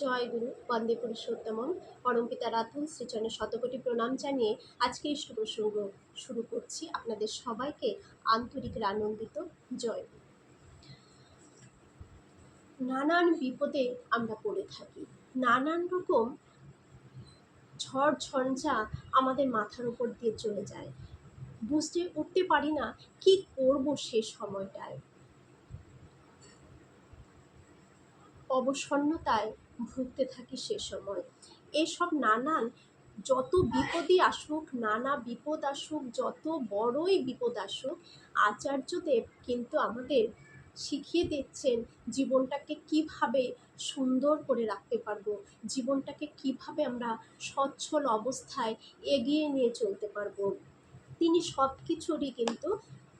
জয় গুরু বন্দে পুরুষোত্তমম। পরমপিতা রাতুল শ্রীচরণে শতকোটি প্রণাম জানিয়ে আজকে ইষ্ট প্রসঙ্গ শুরু করছি। আপনাদের সবাইকে আন্তরিক আনন্দিত জয়। নানান বিপদে আমরা পড়ে থাকি। নানান রকম ঝড় ঝঞ্ঝা আমাদের মাথার উপর দিয়ে চলে যায়। বুঝতে, উঠতে পারি না কি করব সে সময়টায়। অবসন্নতায় ভুগতে থাকি সে সময়। এসব নানান, যত বিপদই আসুক, নানা বিপদ আসুক, যত বড়ই বিপদ আসুক, আচার্যদেব কিন্তু আমাদের শিখিয়ে দিচ্ছেন জীবনটাকে কীভাবে সুন্দর করে রাখতে পারব, জীবনটাকে কীভাবে আমরা সচ্ছল অবস্থায় এগিয়ে নিয়ে চলতে পারব। তিনি সব কিছুরই কিন্তু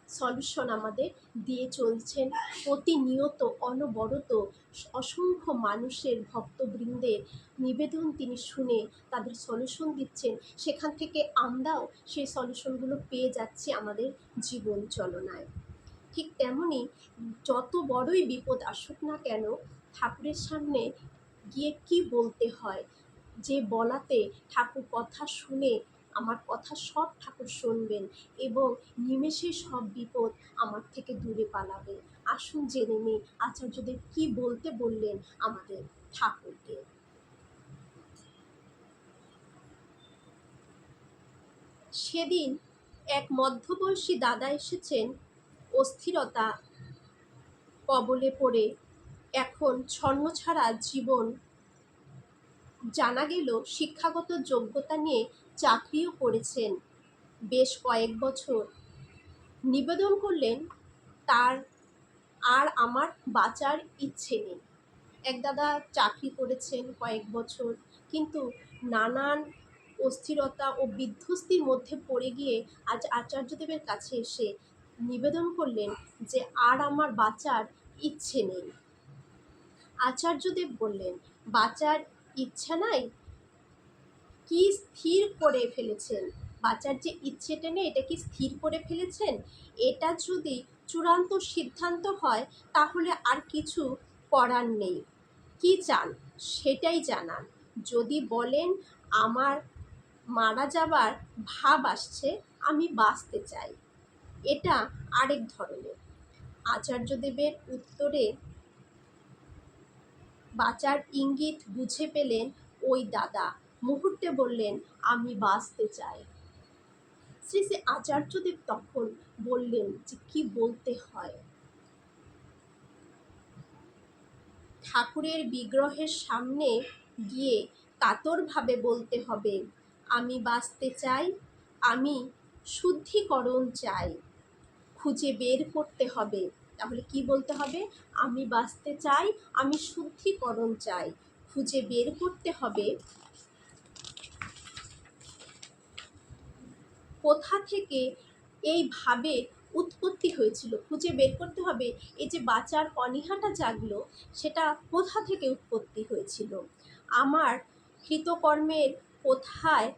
সলিউশন আমাদের দিয়ে চলছেন প্রতিনিয়ত অনবরত অসংখ্য মানুষের ভক্তবৃন্দের নিবেদন তিনি শুনে তাদের সলিউশন দিচ্ছেন। সেখান থেকে আমরাও সেই সলিউশনগুলো পেয়ে যাচ্ছি আমাদের জীবন চলনায়। ঠিক তেমনি যত বড়ই বিপদ আসুক না কেন ঠাকুরের সামনে গিয়ে কি বলতে হয়? যে বলাতে ঠাকুর কথা শুনে আমার কথা সব ঠাকুর শুনবেন এবং নিমেষে সব বিপদ আমার থেকে দূরে পালাবে। আসুন জেনে নিই আচার্যদেব কি বলতে বললেন আমাদের ঠাকুরকে। সেদিন এক মধ্যবয়সী দাদা এসেছেন, অস্থিরতা কবলে পড়ে। এখন ছন্ন ছাড়া জীবন জানা গেল শিক্ষাগত যোগ্যতা নিয়ে চাকরিও করেছেন বেশ কয়েক বছর। নিবেদন করলেন, তার আর আমার বাঁচার ইচ্ছে নেই। এক দাদা চাকরি করেছেন কয়েক বছর, কিন্তু নানান অস্থিরতা ও বিধ্বস্তির মধ্যে পড়ে গিয়ে আজ আচার্যদেবের কাছে এসে নিবেদন করলেন যে আর আমার বাঁচার ইচ্ছে নেই। আচার্যদেব বললেন, বাঁচার ইচ্ছা নাই? কি স্থির করে ফেলেছেন? বাঁচার যে ইচ্ছেটা নেই এটা কি স্থির করে ফেলেছেন? এটা যদি চূড়ান্ত সিদ্ধান্ত হয়, তাহলে আর কিছু করার নেই। কি চান? সেটাই জানান। যদি বলেন, আমার মারা যাবার ভাব আসছে, আমি বাঁচতে চাই। এটা আরেক ধরনের। আচার্যদেবের উত্তরে বাঁচার ইঙ্গিত বুঝে পেলেন ওই দাদা। মুহূর্তে বললেন, আমি বাঁচতে চাই। শ্রী শ্রী আচার্যদেব তখন বললেন যে, কি বলতে হয়? ঠাকুরের বিগ্রহের সামনে গিয়ে কাতরভাবে বলতে হবে, আমি বাঁচতে চাই, আমি শুদ্ধিকরণ চাই। খুঁজে বের করতে হবে। তাহলে কি বলতে হবে? আমি বাঁচতে চাই, আমি শুদ্ধিকরণ চাই। খুঁজে বের করতে হবে কোথা থেকে এই ভাবের উৎপত্তি হয়েছিল? খুঁজে বের করতে হবে। এই যে বাঁচার অনীহাটা জাগলো, সেটা কোথা থেকে উৎপত্তি হয়েছিল? আমার কৃতকর্মের কোথায়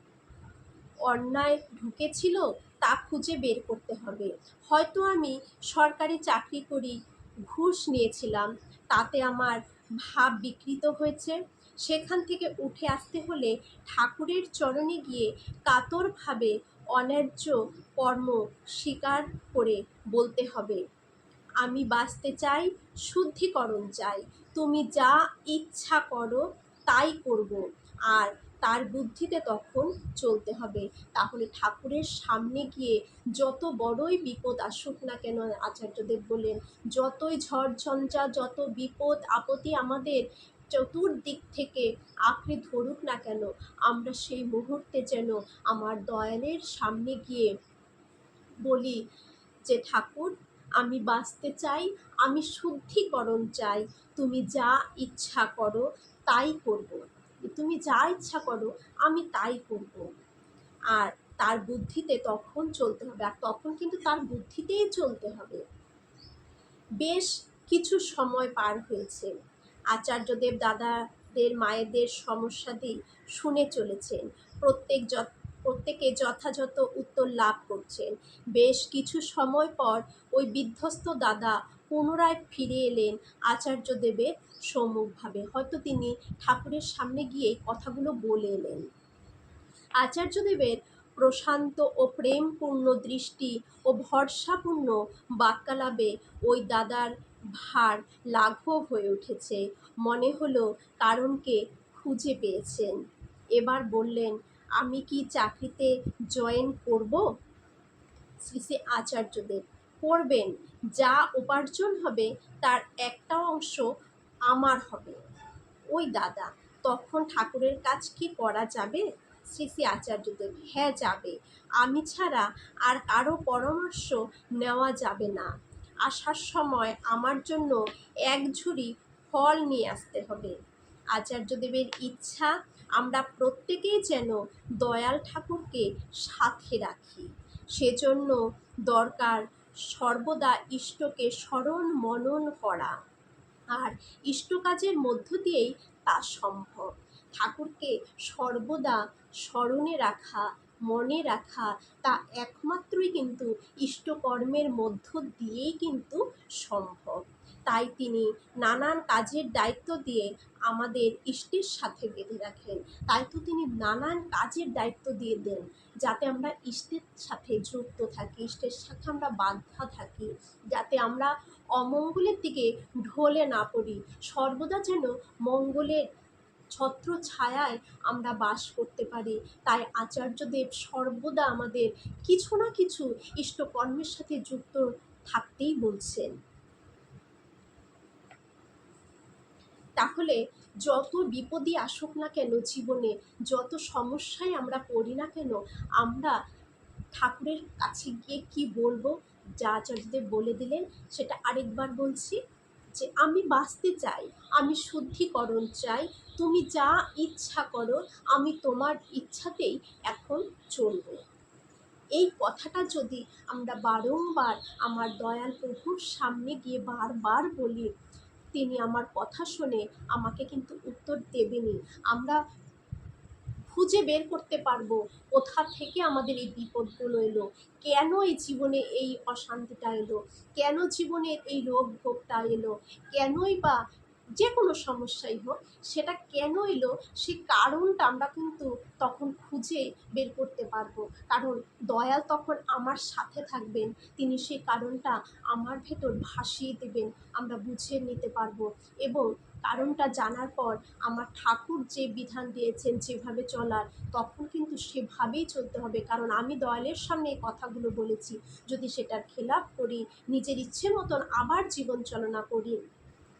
অন্যায় ঢুকেছিল, তা খুঁজে বের করতে হবে। হয়তো আমি সরকারি চাকরি করি, ঘুষ নিয়েছিলাম, তাতে আমার ভাব বিকৃত হয়েছে। সেখান থেকে উঠে আসতে হলে ঠাকুরের চরণে গিয়ে কাতরভাবে অন্যায্য কর্ম স্বীকার করে বলতে হবে। আমি বাঁচতে চাই, শুদ্ধিকরণ চাই। তুমি যা ইচ্ছা করো, তাই করব। আর তার বুদ্ধিতে তখন চলতে হবে। তাহলে ঠাকুরের সামনে গিয়ে যত বড়ই বিপদ আসুক না কেন, আচার্যদেব বলেন যতই ঝড় ঝঞ্ঝা যত বিপদ, আপত্তি আমাদের চতুর্দিক থেকে আঁকড়ে ধরুক না কেন, আমরা সেই মুহূর্তে যেন আমার দয়ালের সামনে গিয়ে বলি যে, ঠাকুর, আমি বাঁচতে চাই, আমি শুদ্ধিকরণ চাই, তুমি যা ইচ্ছা করো, তাই করব। তুমি যা ইচ্ছা করো, আমি তাই করব। আর তার বুদ্ধিতে তখন চলতে হবে, আর তখন কিন্তু তার বুদ্ধিতেই চলতে হবে। বেশ কিছু সময় পার হয়েছে। আচার্যদেব দাদাদের, মায়েদের সমস্যাদি শুনে চলেছেন। প্রত্যেক প্রত্যেকে যথাযথ উত্তর লাভ করছেন। বেশ কিছু সময় পর ওই বিধ্বস্ত দাদা পুনরায় ফিরে এলেন আচার্যদেবের সম্মুখভাবে। হয়তো তিনি ঠাকুরের সামনে গিয়ে কথাগুলো বলে এলেন। আচার্যদেবের প্রশান্ত ও প্রেমপূর্ণ দৃষ্টি ও ভরসাপূর্ণ বাক্যালাপে ওই দাদার ভার লাঘব হয়ে উঠেছে। মনে হলো কারণকে খুঁজে পেয়েছেন। এবার বললেন, আমি কি চাকরিতে জয়েন করব? শ্রী শ্রী আচার্যদেব, করবেন, যা উপার্জন হবে তার একটা অংশ আমার হবে। ওই দাদা, তখন ঠাকুরের কাজ কি করা যাবে? শ্রী শ্রী আচার্যদেব হ্যাঁ যাবে। আমি ছাড়া আর কারও পরামর্শ নেওয়া যাবে না। আসার সময় আমার জন্য এক ঝুড়ি ফল নিয়ে আসতে হবে। আচার্যদেবের ইচ্ছা, আমরা প্রত্যেকেই যেন দয়াল ঠাকুরকে সাথে রাখি। সেজন্য দরকার সর্বদা ইষ্টকে স্মরণ মনন করা। আর ইষ্ট কাজের মধ্য দিয়েই তা সম্ভব। ঠাকুরকে সর্বদা স্মরণে রাখা, মনে রাখা, তা একমাত্রই কিন্তু ইষ্টকর্মের মধ্য দিয়েই কিন্তু সম্ভব। তাই তিনি নানান কাজের দায়িত্ব দিয়ে আমাদের ইষ্টের সাথে বেঁধে রাখেন। তাই তো তিনি নানান কাজের দায়িত্ব দিয়ে দেন, যাতে আমরা ইষ্টের সাথে যুক্ত থাকি, ইষ্টের সাথে আমরা বাধ্যা থাকি, যাতে আমরা অমঙ্গলের দিকে ঢলে না পড়ি। সর্বদা যেন মঙ্গলের ছত্র ছায়ায় আমরা বাস করতে পারি। তাই আচার্যদেব সর্বদা আমাদের কিছু না কিছু ইষ্টকর্মের সাথে যুক্ত থাকতেই বলছেন। তাহলে যত বিপদই আসুক না কেন জীবনে, যত সমস্যায় আমরা পড়ি না কেন, আমরা ঠাকুরের কাছে গিয়ে কি বলব? যা আচার্যদেব বলে দিলেন, সেটা আরেকবার বলছি। যে আমি বাঁচতে চাই, আমি শুদ্ধিকরণ চাই, তুমি যা ইচ্ছা করো, আমি তোমার ইচ্ছাতেই এখন চলব। এই কথাটা যদি আমরা বারংবার আমার দয়াল প্রভুর সামনে গিয়ে বারবার বলি, তিনি আমার কথা শুনে আমাকে কিন্তু উত্তর দেবেনি আমরা খুঁজে বের করতে পারব। কোথা থেকে আমাদের এই বিপদগুলো এলো? কেন এই জীবনে এই অশান্তিটা এলো? কেন জীবনের এই রোগ ভোগটা এলো? কেনই বা যে কোনো সমস্যাই হোক, সেটা কেন এলো? সে কারণটা আমরা কিন্তু তখন খুঁজে বের করতে পারব। কারণ দয়াল তখন আমার সাথে থাকবেন। তিনি সেই কারণটা আমার ভেতর ভাসিয়ে দেবেন। আমরা বুঝে নিতে পারব। এবং কারণটা জানার পর আমার ঠাকুর যে বিধান দিয়েছেন যেভাবে চলার, তখন কিন্তু সেভাবেই চলতে হবে। কারণ আমি দয়ালের সামনে এই কথাগুলো বলেছি, যদি সেটার খেলাপ করি, নিজের ইচ্ছে মতন আবার জীবন চালনা করি,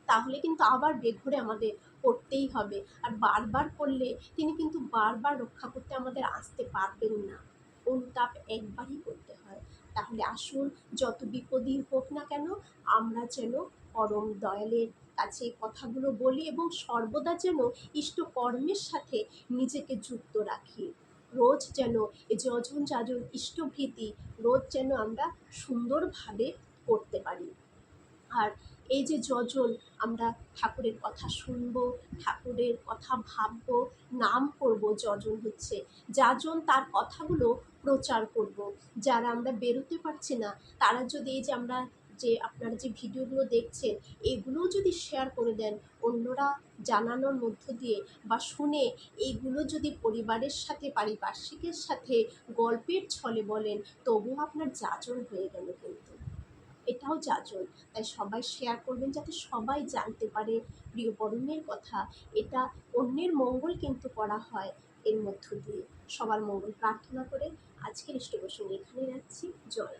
তাহলে কিন্তু আবার বেঘরে আমাদের করতেই হবে। আর বারবার করলে তিনি কিন্তু বারবার রক্ষা করতে আমাদের আসতে পারবেন না। অনুতাপ একবারই করতে হয়। তাহলে আসুন, যত বিপদই হোক না কেন, আমরা যেন পরম দয়ালের কাছে এই কথাগুলো বলি এবং সর্বদা যেন ইষ্টকর্মের সাথে নিজেকে যুক্ত রাখি। রোজ যেন এই যজন যাজন ইষ্টভীতি রোজ যেন আমরা সুন্দরভাবে করতে পারি। আর এই যে যজন, আমরা ঠাকুরের কথা শুনব, ঠাকুরের কথা ভাববো, নাম করব যজন হচ্ছে, যাজন তার কথাগুলো প্রচার করব। যারা আমরা বেরোতে পারছি না, তারা যদি এই যে আমরা যে আপনারা যে ভিডিওগুলো দেখছেন, এগুলোও যদি শেয়ার করে দেন, অন্যরা জানানোর মধ্য দিয়ে বা শুনে এইগুলো যদি পরিবারের সাথে, পারিপার্শ্বিকের সাথে গল্পের ছলে বলেন, তবুও আপনার যাজন হয়ে গেল কিন্তু। এটাও যাজন। তাই সবাই শেয়ার করবেন যাতে সবাই জানতে পারে প্রিয় কথা। এটা অন্যের মঙ্গল কিন্তু করা হয় এর মধ্য দিয়ে। সবার মঙ্গল প্রার্থনা করে আজকের ইষ্ট প্রসঙ্গে এখানে রাখছি। জয়।